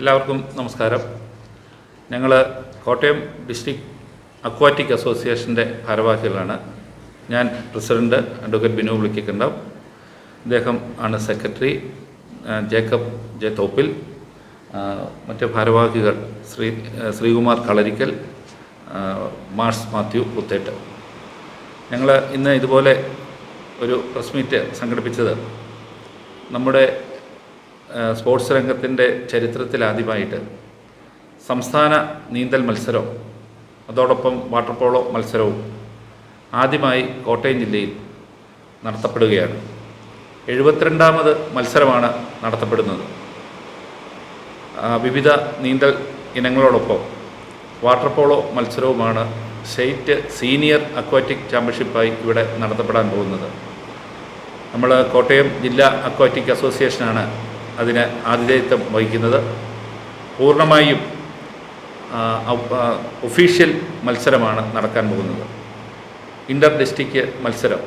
എല്ലാവർക്കും നമസ്കാരം. ഞങ്ങൾ കോട്ടയം ഡിസ്ട്രിക്ട് അക്വാറ്റിക് അസോസിയേഷന്റെ ഭാരവാഹികളാണ്. ഞാൻ പ്രസിഡന്റ് അഡ്വക്കേറ്റ് ബിനു വിളിക്കുന്നുണ്ടാവും അദ്ദേഹം ആണ് സെക്രട്ടറി ജേക്കബ് ജെ തോപ്പിൽ. മറ്റ് ഭാരവാഹികൾ ശ്രീ ശ്രീകുമാർ കളരിക്കൽ മാർസ് മാത്യു പുത്തേട്ട്. ഞങ്ങൾ ഇന്ന് ഇതുപോലെ ഒരു പ്രസ് മീറ്റ് സംഘടിപ്പിച്ചത് നമ്മുടെ സ്പോർട്സ് രംഗത്തിന്റെ ചരിത്രത്തിലാദ്യമായിട്ട് സംസ്ഥാന നീന്തൽ മത്സരവും അതോടൊപ്പം വാട്ടർ പോളോ മത്സരവും ആദ്യമായി കോട്ടയം ജില്ലയിൽ നടത്തപ്പെടുകയാണ്. എഴുപത്തിരണ്ടാമത് മത്സരമാണ് നടത്തപ്പെടുന്നത്. വിവിധ നീന്തൽ ഇനങ്ങളോടൊപ്പം വാട്ടർ പോളോ മത്സരവുമാണ് സ്റ്റേറ്റ് സീനിയർ അക്വാറ്റിക് ചാമ്പ്യൻഷിപ്പായി ഇവിടെ നടത്തപ്പെടാൻ പോകുന്നത്. നമ്മൾ കോട്ടയം ജില്ലാ അക്വാറ്റിക് അസോസിയേഷനാണ് അതിന് ആതിഥേയത്വം വഹിക്കുന്നത്. പൂർണമായും ഒഫീഷ്യൽ മത്സരമാണ് നടക്കാൻ പോകുന്നത്. ഇന്റർ ഡിസ്ട്രിക്റ്റ് മത്സരം.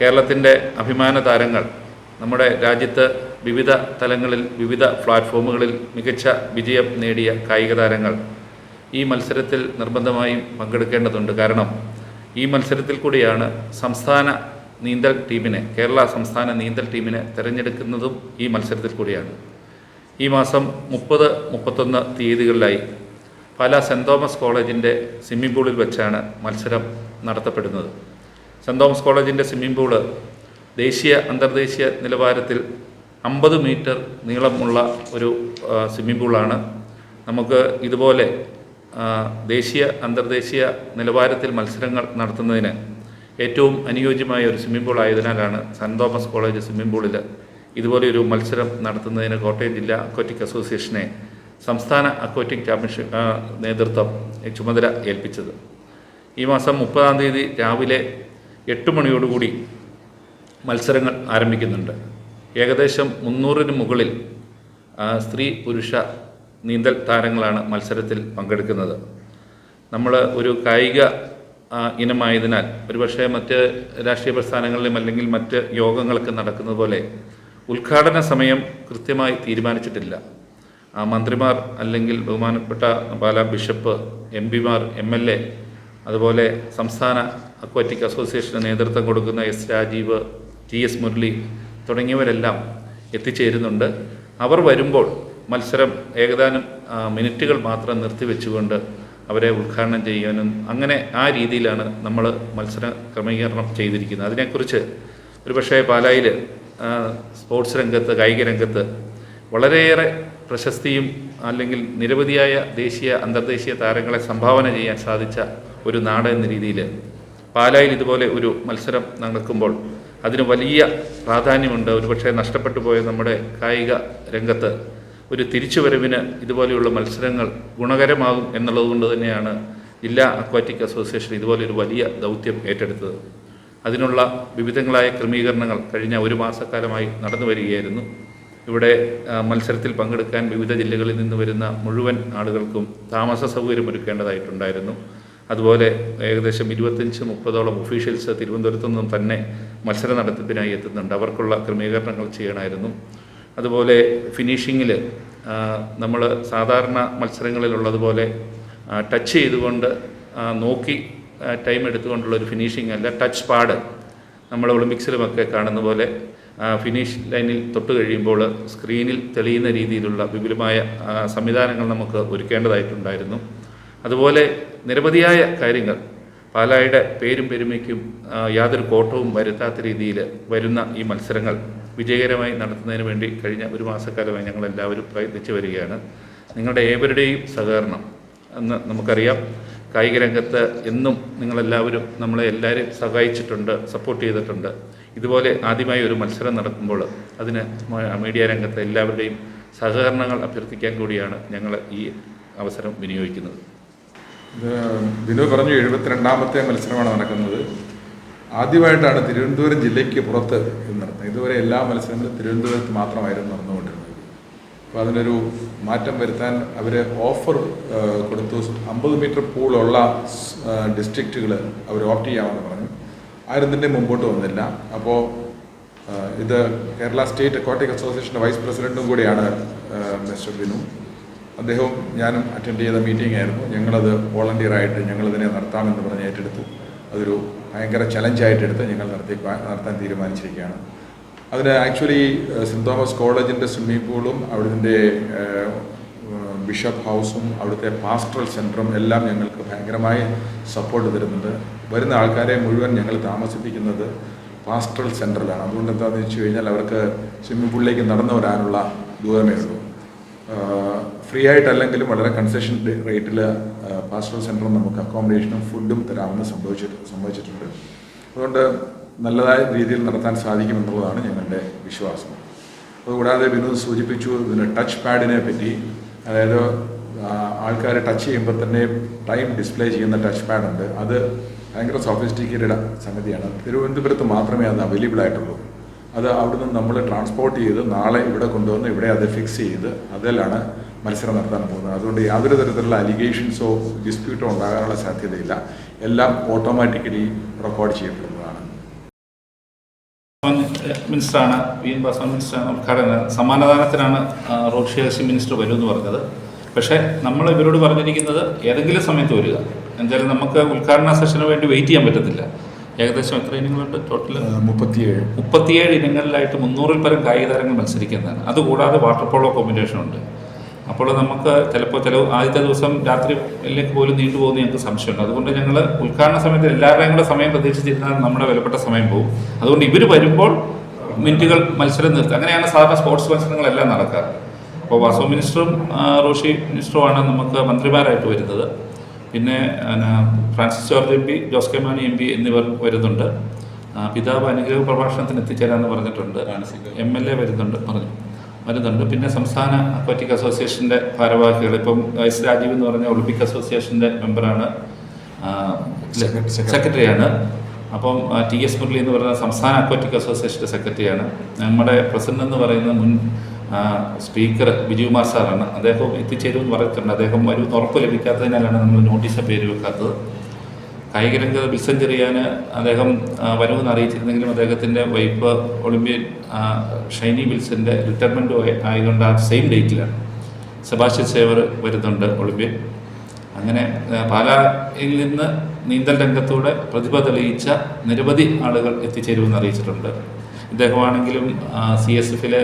കേരളത്തിന്റെ അഭിമാന താരങ്ങൾ നമ്മുടെ രാജ്യത്ത് വിവിധ തലങ്ങളിൽ വിവിധ പ്ലാറ്റ്ഫോമുകളിൽ മികച്ച വിജയം നേടിയ കായിക താരങ്ങൾ ഈ മത്സരത്തിൽ നിർബന്ധമായും പങ്കെടുക്കേണ്ടതുണ്ട്. കാരണം ഈ മത്സരത്തിൽ കൂടിയാണ് സംസ്ഥാന നീന്തൽ ടീമിനെ കേരള സംസ്ഥാന നീന്തൽ ടീമിനെ തിരഞ്ഞെടുക്കുന്നതും ഈ മത്സരത്തിൽ കൂടിയാണ്. ഈ മാസം മുപ്പത് മുപ്പത്തൊന്ന് തീയതികളിലായി പാല സെന്റ് തോമസ് കോളേജിന്റെ സ്വിമ്മിംഗ് പൂളിൽ വെച്ചാണ് മത്സരം നടത്തപ്പെടുന്നത്. സെന്റ് തോമസ് കോളേജിന്റെ സ്വിമ്മിംഗ് പൂൾ ദേശീയ അന്തർദേശീയ നിലവാരത്തിൽ അമ്പത് മീറ്റർ നീളമുള്ള ഒരു സ്വിമ്മിംഗ് പൂളാണ്. നമുക്ക് ഇതുപോലെ ദേശീയ അന്തർദേശീയ നിലവാരത്തിൽ മത്സരങ്ങൾ നടത്തുന്നതിന് ഏറ്റവും അനുയോജ്യമായ ഒരു സ്വിമ്മിംഗ് പൂൾ ആയതിനാലാണ് സെന്റ് തോമസ് കോളേജ് സ്വിമ്മിംഗ് പൂളിൽ ഇതുപോലെ ഒരു മത്സരം നടത്തുന്നതിന് കോട്ടയം ജില്ലാ അക്വാറ്റിക് അസോസിയേഷനെ സംസ്ഥാന അക്വാറ്റിക് ചാമ്പ്യൻഷിപ്പ് നേതൃത്വം ചുമതല ഏൽപ്പിച്ചത്. ഈ മാസം മുപ്പതാം തീയതി രാവിലെ എട്ട് മണിയോടുകൂടി മത്സരങ്ങൾ ആരംഭിക്കുന്നുണ്ട്. ഏകദേശം മുന്നൂറിന് മുകളിൽ സ്ത്രീ പുരുഷ നീന്തൽ താരങ്ങളാണ് മത്സരത്തിൽ പങ്കെടുക്കുന്നത്. നമ്മൾ ഒരു കായിക ഇനമായതിനാൽ ഒരുപക്ഷെ മറ്റ് രാഷ്ട്രീയ പ്രസ്ഥാനങ്ങളിലും അല്ലെങ്കിൽ മറ്റ് യോഗങ്ങളൊക്കെ നടക്കുന്നത് പോലെ ഉദ്ഘാടന സമയം കൃത്യമായി തീരുമാനിച്ചിട്ടില്ല. ആ മന്ത്രിമാർ അല്ലെങ്കിൽ ബഹുമാനപ്പെട്ട പാലാ ബിഷപ്പ് എം പിമാർ എം എൽ എ അതുപോലെ സംസ്ഥാന അക്വാറ്റിക് അസോസിയേഷന് നേതൃത്വം കൊടുക്കുന്ന S Rajeev T S Murali തുടങ്ങിയവരെല്ലാം എത്തിച്ചേരുന്നുണ്ട്. അവർ വരുമ്പോൾ മത്സരം ഏകദാനം മിനിറ്റുകൾ മാത്രം നിർത്തിവെച്ചുകൊണ്ട് അവരെ ഉദ്ഘാടനം ചെയ്യാനും അങ്ങനെ ആ രീതിയിലാണ് നമ്മൾ മത്സര ക്രമീകരണം ചെയ്തിരിക്കുന്നത്. അതിനെക്കുറിച്ച് ഒരു പക്ഷേ പാലായിൽ സ്പോർട്സ് രംഗത്ത് കായിക രംഗത്ത് വളരെയേറെ പ്രശസ്തിയും അല്ലെങ്കിൽ നിരവധിയായ ദേശീയ അന്തർദേശീയ താരങ്ങളെ സംഭാവന ചെയ്യാൻ സാധിച്ച ഒരു നാട് എന്ന രീതിയിൽ പാലായിൽ ഇതുപോലെ ഒരു മത്സരം നടക്കുമ്പോൾ അതിന് വലിയ പ്രാധാന്യമുണ്ട്. ഒരുപക്ഷെ നഷ്ടപ്പെട്ടു പോയ നമ്മുടെ കായിക രംഗത്ത് ഒരു തിരിച്ചുവരവിന് ഇതുപോലെയുള്ള മത്സരങ്ങൾ ഗുണകരമാകും എന്നുള്ളതുകൊണ്ട് തന്നെയാണ് ജില്ലാ അക്വാറ്റിക് അസോസിയേഷൻ ഇതുപോലെ ഒരു വലിയ ദൗത്യം ഏറ്റെടുത്തത്. അതിനുള്ള വിവിധങ്ങളായ ക്രമീകരണങ്ങൾ കഴിഞ്ഞ ഒരു മാസക്കാലമായി നടന്നു വരികയായിരുന്നു. ഇവിടെ മത്സരത്തിൽ പങ്കെടുക്കാൻ വിവിധ ജില്ലകളിൽ നിന്ന് വരുന്ന മുഴുവൻ ആളുകൾക്കും താമസ സൗകര്യം ഒരുക്കേണ്ടതായിട്ടുണ്ടായിരുന്നു. അതുപോലെ ഏകദേശം ഇരുപത്തഞ്ച് മുപ്പതോളം ഒഫീഷ്യൽസ് തിരുവനന്തപുരത്തു നിന്നും തന്നെ മത്സര നടത്തിപ്പിനായി എത്തുന്നുണ്ട്. അവർക്കുള്ള ക്രമീകരണങ്ങൾ ചെയ്യണമായിരുന്നു. അതുപോലെ ഫിനിഷിങ്ങിൽ നമ്മൾ സാധാരണ മത്സരങ്ങളിലുള്ളതുപോലെ ടച്ച് ചെയ്തുകൊണ്ട് നോക്കി ടൈം എടുത്തുകൊണ്ടുള്ള ഒരു ഫിനിഷിംഗ് അല്ല ടച്ച് പാഡ് നമ്മൾ ഒളിമ്പിക്സിലുമൊക്കെ കാണുന്ന പോലെ ഫിനിഷ് ലൈനിൽ തൊട്ട് കഴിയുമ്പോൾ സ്ക്രീനിൽ തെളിയുന്ന രീതിയിലുള്ള വിപുലമായ സംവിധാനങ്ങൾ നമുക്ക് ഒരുക്കേണ്ടതായിട്ടുണ്ടായിരുന്നു. അതുപോലെ നിരവധിയായ കാര്യങ്ങൾ പാലായുടെ പേരും പെരുമയ്ക്കും യാതൊരു കോട്ടവും വരുത്താത്ത രീതിയിൽ വരുന്ന ഈ മത്സരങ്ങൾ വിജയകരമായി നടത്തുന്നതിന് വേണ്ടി കഴിഞ്ഞ ഒരു മാസക്കാലമായി ഞങ്ങൾ എല്ലാവരും പ്രയത്നിച്ചു വരികയാണ്. നിങ്ങളുടെ ഏവരുടെയും സഹകരണം എന്ന് നമുക്കറിയാം. കായിക രംഗത്ത് എന്നും നിങ്ങളെല്ലാവരും നമ്മളെ എല്ലാവരും സഹായിച്ചിട്ടുണ്ട് സപ്പോർട്ട് ചെയ്തിട്ടുണ്ട്. ഇതുപോലെ ആദ്യമായി ഒരു മത്സരം നടക്കുമ്പോൾ അതിന് മീഡിയ രംഗത്തെ എല്ലാവരുടെയും സഹകരണങ്ങൾ അഭ്യർത്ഥിക്കാൻ കൂടിയാണ് ഞങ്ങൾ ഈ അവസരം വിനിയോഗിക്കുന്നത്. ഇത് ബിനു പറഞ്ഞു എഴുപത്തിരണ്ടാമത്തെ മത്സരമാണ് നടക്കുന്നത്. ആദ്യമായിട്ടാണ് തിരുവനന്തപുരം ജില്ലയ്ക്ക് പുറത്ത് ഇത് നടത്തുന്നത് ഇതുവരെ എല്ലാ മത്സരങ്ങളും തിരുവനന്തപുരത്ത് മാത്രമായിരുന്നു നടന്നുകൊണ്ടിരുന്നത്. അപ്പോൾ അതിനൊരു മാറ്റം വരുത്താൻ അവർ ഓഫർ കൊടുത്തു. അമ്പത് മീറ്റർ പൂളുള്ള ഡിസ്ട്രിക്റ്റുകൾ അവർ ഓപ്റ്റ് ചെയ്യാമെന്ന് പറഞ്ഞു. ആരും തന്നെ മുമ്പോട്ട് വന്നില്ല. അപ്പോൾ ഇത് കേരള സ്റ്റേറ്റ് അക്വാട്ടിക് അസോസിയേഷന്റെ വൈസ് പ്രസിഡന്റും കൂടിയാണ് മിസ്റ്റർ ബിനു. അദ്ദേഹവും ഞാനും അറ്റൻഡ് ചെയ്ത മീറ്റിംഗ് ആയിരുന്നു. ഞങ്ങളത് വോളണ്ടിയറായിട്ട് ഞങ്ങളിതിനെ നടത്താമെന്ന് പറഞ്ഞ് ഏറ്റെടുത്തു. അതൊരു ഭയങ്കര ചലഞ്ചായിട്ടെടുത്ത് ഞങ്ങൾ നടത്തി നടത്താൻ തീരുമാനിച്ചിരിക്കുകയാണ്. അതിന് ആക്ച്വലി സെന്റ് തോമസ് കോളേജിന്റെ സ്വിമ്മിംഗ് പൂളും അവിടുത്തെ ബിഷപ്പ് ഹൗസും അവിടുത്തെ പാസ്റ്ററൽ സെന്ററും എല്ലാം ഞങ്ങൾക്ക് ഭയങ്കരമായി സപ്പോർട്ട് തരുന്നുണ്ട്. വരുന്ന ആൾക്കാരെ മുഴുവൻ ഞങ്ങൾ താമസിപ്പിക്കുന്നത് പാസ്റ്ററൽ സെന്ററിലാണ് അതുകൊണ്ട് എന്താണെന്ന് വെച്ച് കഴിഞ്ഞാൽ അവർക്ക് സ്വിമ്മിംഗ് പൂളിലേക്ക് നടന്നു വരാനുള്ള ദൂരമേ ഉള്ളൂ. ഫ്രീ ആയിട്ടല്ലെങ്കിലും വളരെ കൺസെഷൻ റേറ്റിൽ പാസ്റ്ററൽ സെന്ററും നമുക്ക് അക്കോമഡേഷനും ഫുഡും തരാമെന്ന് സംഭവിച്ചിട്ട് സംഭവിച്ചിട്ടുണ്ട്. അതുകൊണ്ട് നല്ലതായ രീതിയിൽ നടത്താൻ സാധിക്കുമെന്നുള്ളതാണ് ഞങ്ങളുടെ വിശ്വാസം. അതുകൂടാതെ വിനോദ് സൂചിപ്പിച്ചു ഇതിന് ടച്ച് പാഡിനെ പറ്റി. അതായത് ആൾക്കാർ ടച്ച് ചെയ്യുമ്പോൾ തന്നെ ടൈം ഡിസ്പ്ലേ ചെയ്യുന്ന ടച്ച് പാഡുണ്ട് അത് ഭയങ്കര സോഫിസ്റ്റിക്കേറ്റഡ് സംഗതിയാണ്. തിരുവനന്തപുരത്ത് മാത്രമേ അത് അവൈലബിൾ ആയിട്ടുള്ളൂ. അത് അവിടുന്ന് നമ്മൾ ട്രാൻസ്പോർട്ട് ചെയ്ത് നാളെ ഇവിടെ കൊണ്ടുവന്ന് ഇവിടെ അത് ഫിക്സ് ചെയ്ത് അതിലാണ് മത്സരം നടത്താൻ പോകുന്നത്. അതുകൊണ്ട് യാതൊരു തരത്തിലുള്ള അലിഗേഷൻസോ ഡിസ്പ്യൂട്ടോ ഉണ്ടാകാനുള്ള സാധ്യതയില്ല. എല്ലാം ഓട്ടോമാറ്റിക്കലി റെക്കോർഡ് ചെയ്യപ്പെടുന്നതാണ്. മിനിസ്റ്ററാണ് വി എൻ പാസ്വാൻ മിനിസ്റ്ററാണ് ഉദ്ഘാടനം സമ്മാനദാനത്തിനാണ് റോഷി ഷേഴ്സി മിനിസ്റ്റർ വരുമെന്ന് പറഞ്ഞത്. പക്ഷേ നമ്മൾ ഇവരോട് പറഞ്ഞിരിക്കുന്നത് ഏതെങ്കിലും സമയത്ത് വരിക. എന്തായാലും നമുക്ക് ഉദ്ഘാടന സെഷന് വേണ്ടി വെയിറ്റ് ചെയ്യാൻ പറ്റത്തില്ല. ഏകദേശം എത്ര ഇനങ്ങളുണ്ട് ടോട്ടൽ മുപ്പത്തിയേഴ്. മുപ്പത്തിയേഴ് ഇനങ്ങളിലായിട്ട് മുന്നൂറിൽ പരം കായിക താരങ്ങൾ മത്സരിക്കുന്നതാണ്. അതുകൂടാതെ വാട്ടർ പോളോ കോമ്പിനേഷൻ ഉണ്ട്. അപ്പോൾ നമുക്ക് ചിലപ്പോൾ ചില ആദ്യത്തെ ദിവസം രാത്രി എല്ലേക്ക് പോലും നീണ്ടു പോകുന്ന ഞങ്ങൾക്ക് സംശയമുണ്ട്. അതുകൊണ്ട് ഞങ്ങൾ ഉദ്ഘാടന സമയത്ത് എല്ലാവരുടെയും കൂടെ സമയം പ്രതീക്ഷിച്ചിരുന്നാൽ നമ്മുടെ വിലപ്പെട്ട സമയം പോകും. അതുകൊണ്ട് ഇവർ വരുമ്പോൾ മിനിറ്റുകൾ മത്സരം നിർത്തുക. അങ്ങനെയാണ് സാധാരണ സ്പോർട്സ് മത്സരങ്ങളെല്ലാം നടക്കാറ്. അപ്പോൾ വാസു മിനിസ്റ്ററും റോഷി മിനിസ്റ്ററുമാണ് നമുക്ക് മന്ത്രിമാരായിട്ട് വരുന്നത്. പിന്നെ Francis George M P Jose K Mani M P എന്നിവർ വരുന്നുണ്ട്. പിതാവ് അനുഗ്രഹ പ്രഭാഷണത്തിന് എത്തിച്ചേരാമെന്ന് പറഞ്ഞിട്ടുണ്ട്. എം എൽ എ വരുന്നുണ്ട് പറഞ്ഞു. വരുന്നുണ്ട്. പിന്നെ സംസ്ഥാന അക്വാറ്റിക് അസോസിയേഷന്റെ ഭാരവാഹികൾ ഇപ്പം എസ് രാജീവ് എന്ന് പറഞ്ഞ ഒളിമ്പിക് അസോസിയേഷന്റെ മെമ്പറാണ്. സെക്രട്ടറിയാണ്. അപ്പം ടി എസ് മുരളി എന്ന് പറയുന്ന സംസ്ഥാന അക്വാറ്റിക് അസോസിയേഷന്റെ സെക്രട്ടറിയാണ്. നമ്മുടെ പ്രസിഡന്റ് എന്ന് പറയുന്ന മുൻ സ്പീക്കർ ബിജുകുമാർ സാറാണ്. അദ്ദേഹം എത്തിച്ചേരുമെന്ന് പറഞ്ഞിട്ടുണ്ട്. അദ്ദേഹം ഒരു ഉറപ്പ് ലഭിക്കാത്തതിനാലാണ് നമ്മൾ നോട്ടീസ് പേര് വെക്കാത്തത്. കായിക രംഗത്ത് വിൽസൺ ചെറിയാൻ അദ്ദേഹം വരുമെന്ന് അറിയിച്ചിരുന്നെങ്കിലും അദ്ദേഹത്തിന്റെ വൈഫ് ഒളിമ്പ്യൻ ഷൈനി വിൽസന്റെ റിട്ടയർമെന്റ് ആയതുകൊണ്ട് ആ സെയിം ഡേറ്റിലാണ് സെബാസ്റ്റ്യൻ സേവർ വരുന്നുണ്ട് ഒളിമ്പ്യൻ. അങ്ങനെ പാലായിൽ നിന്ന് നീന്തൽ രംഗത്തൂടെ പ്രതിഭ തെളിയിച്ച നിരവധി ആളുകൾ എത്തിച്ചേരുമെന്ന് അറിയിച്ചിട്ടുണ്ട്. ഇദ്ദേഹമാണെങ്കിലും സി എസ് എഫിലെ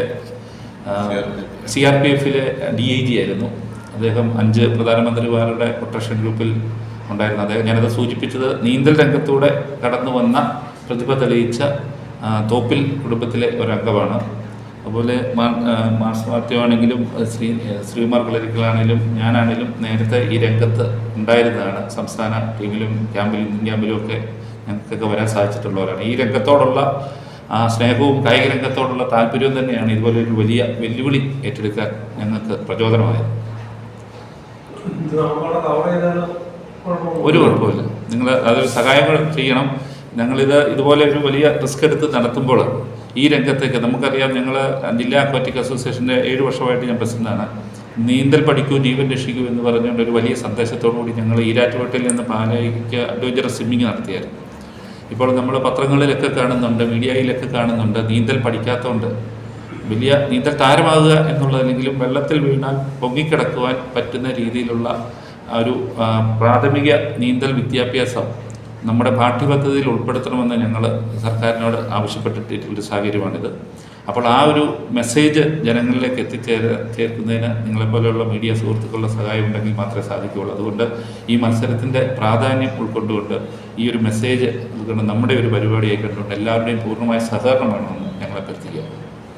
സി ആർ പി എഫിലെ ഡി ഐ ജി ആയിരുന്നു. അദ്ദേഹം അഞ്ച് പ്രധാനമന്ത്രിമാരുടെ പ്രൊട്ടക്ഷൻ ഗ്രൂപ്പിൽ ഉണ്ടായിരുന്നു. അദ്ദേഹം ഞാനത് സൂചിപ്പിച്ചത് നീന്തൽ രംഗത്തൂടെ കടന്നു വന്ന പ്രതിഭ തെളിയിച്ച തോപ്പിൽ കുടുംബത്തിലെ ഒരംഗമാണ്. അതുപോലെ മാർസ് മാത്യുവാണെങ്കിലും ശ്രീ ശ്രീമാർ കളരിക്കലാണെങ്കിലും ഞാനാണെങ്കിലും നേരത്തെ ഈ രംഗത്ത് ഉണ്ടായിരുന്നതാണ്. സംസ്ഥാന ടീമിലും ക്യാമ്പിലും ഇന്ത്യൻ ക്യാമ്പിലും ഒക്കെ ഞങ്ങൾക്കൊക്കെ വരാൻ സാധിച്ചിട്ടുള്ളവരാണ്. ഈ രംഗത്തോടുള്ള സ്നേഹവും കായിക രംഗത്തോടുള്ള താല്പര്യവും തന്നെയാണ് ഇതുപോലെ ഒരു വലിയ വെല്ലുവിളി ഏറ്റെടുക്കാൻ ഞങ്ങൾക്ക് പ്രചോദനമായത്. ഒരു കുഴപ്പമില്ല. നിങ്ങൾ അതൊരു സഹായങ്ങൾ ചെയ്യണം. ഞങ്ങളിത് ഇതുപോലെ ഒരു വലിയ റിസ്ക് എടുത്ത് നടത്തുമ്പോൾ ഈ രംഗത്തേക്ക് നമുക്കറിയാം ഞങ്ങൾ ജില്ലാ അക്വാറ്റിക് അസോസിയേഷന്റെ ഏഴ് വർഷമായിട്ട് ഞാൻ പ്രസിഡന്റാണ്. നീന്തൽ പഠിക്കൂ ജീവൻ രക്ഷിക്കൂ എന്ന് പറഞ്ഞുകൊണ്ട് ഒരു വലിയ സന്ദേശത്തോടു കൂടി ഞങ്ങൾ ഈരാറ്റുപേട്ടയിൽ നിന്ന് പാലയ്ക്ക് അഡ്വഞ്ചറസ് സ്വിമ്മിങ് നടത്തിയായിരുന്നു. ഇപ്പോൾ നമ്മൾ പത്രങ്ങളിലൊക്കെ കാണുന്നുണ്ട് മീഡിയയിലൊക്കെ കാണുന്നുണ്ട് നീന്തൽ പഠിക്കാത്തതുകൊണ്ട്. വലിയ നീന്തൽ താരമാകുക എന്നുള്ളതല്ലെങ്കിലും വെള്ളത്തിൽ വീണാൽ പൊങ്ങിക്കിടക്കുവാൻ പറ്റുന്ന രീതിയിലുള്ള ഒരു പ്രാഥമിക നീന്തൽ വിദ്യാഭ്യാസം നമ്മുടെ പാഠ്യപദ്ധതിയിൽ ഉൾപ്പെടുത്തണമെന്ന് ഞങ്ങൾ സർക്കാരിനോട് ആവശ്യപ്പെട്ടിട്ടുള്ളൊരു സാഹചര്യമാണിത്. അപ്പോൾ ആ ഒരു മെസ്സേജ് ജനങ്ങളിലേക്ക് എത്തിച്ചേര ചേർക്കുന്നതിന് നിങ്ങളെപ്പോലെയുള്ള മീഡിയ സുഹൃത്തുക്കളുടെ സഹായം ഉണ്ടെങ്കിൽ മാത്രമേ സാധിക്കുകയുള്ളൂ. അതുകൊണ്ട് ഈ മത്സരത്തിന്റെ പ്രാധാന്യം ഉൾക്കൊണ്ടുകൊണ്ട് ഈ ഒരു മെസ്സേജ് നമ്മുടെ ഒരു പരിപാടിയായി കണ്ടുകൊണ്ട് എല്ലാവരുടെയും പൂർണമായ സഹകരണം ഞങ്ങൾ